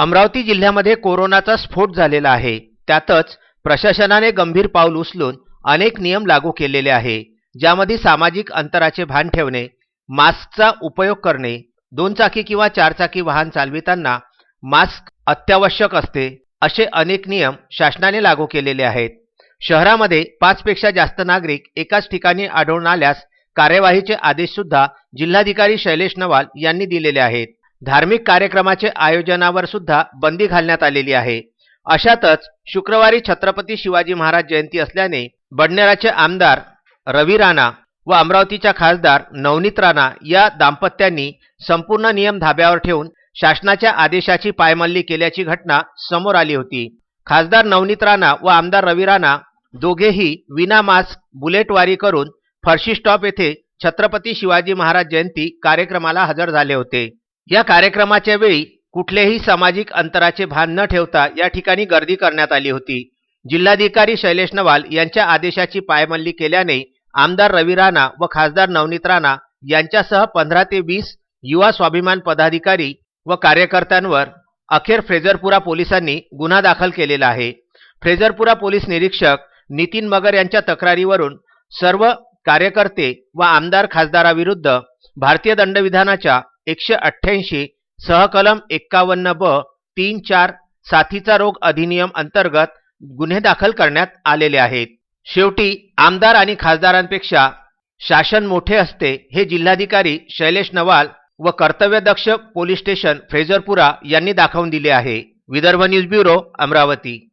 अमरावती जिल्ह्यामध्ये कोरोनाचा स्फोट झालेला आहे. त्यातच प्रशासनाने गंभीर पाऊल उचलून अनेक नियम लागू केलेले आहे. ज्यामध्ये सामाजिक अंतराचे भान ठेवणे मास्कचा उपयोग करणे दोन चाकी किंवा चार चाकी वाहन चालविताना मास्क अत्यावश्यक असते असे अनेक नियम शासनाने लागू केलेले आहेत. शहरामध्ये पाचपेक्षा जास्त नागरिक एकाच ठिकाणी आढळून आल्यास कार्यवाहीचे आदेश सुद्धा जिल्हाधिकारी शैलेश नवाल यांनी दिलेले आहेत. धार्मिक कार्यक्रमाचे आयोजनावर सुद्धा बंदी घालण्यात आलेली आहे. अशातच शुक्रवारी छत्रपती शिवाजी महाराज जयंती असल्याने बडनेराचे आमदार रवी राणा व अमरावतीच्या खासदार नवनीत राणा या दाम्पत्यांनी संपूर्ण नियम धाब्यावर ठेवून शासनाच्या आदेशाची पायमल्ली केल्याची घटना समोर आली होती. खासदार नवनीत राणा व आमदार रवी राणा दोघेही विना मास्क बुलेटवारी करून फर्शी स्टॉप येथे छत्रपती शिवाजी महाराज जयंती कार्यक्रमाला हजर झाले होते. या कार्यक्रमाच्या वेळी कुठलेही सामाजिक अंतराचे भान न ठेवता या ठिकाणी गर्दी करण्यात आली होती. जिल्हाधिकारी शैलेश नवाल यांच्या आदेशाची पायमल्ली केल्याने आमदार रवी राणा व खासदार नवनीत राणा यांच्यासह पंधरा ते वीस युवा स्वाभिमान पदाधिकारी व कार्यकर्त्यांवर अखेर फ्रेजरपुरा पोलिसांनी गुन्हा दाखल केलेला आहे. फ्रेजरपुरा पोलीस निरीक्षक नितीन मगर यांच्या तक्रारीवरून सर्व कार्यकर्ते व आमदार खासदाराविरुद्ध भारतीय दंडविधानाच्या एकशे अठ्ठ्याऐंशी सहकलम एक्कावन्न ब तीन चार साथीचा रोग अधिनियम अंतर्गत गुन्हे दाखल करण्यात आलेले आहेत. शेवटी आमदार आणि खासदारांपेक्षा शासन मोठे असते हे जिल्हाधिकारी शैलेश नवाल व कर्तव्यदक्ष पोलीस स्टेशन फ्रेजरपुरा यांनी दाखवून दिले आहे. Vidarbha news bureau Amravati.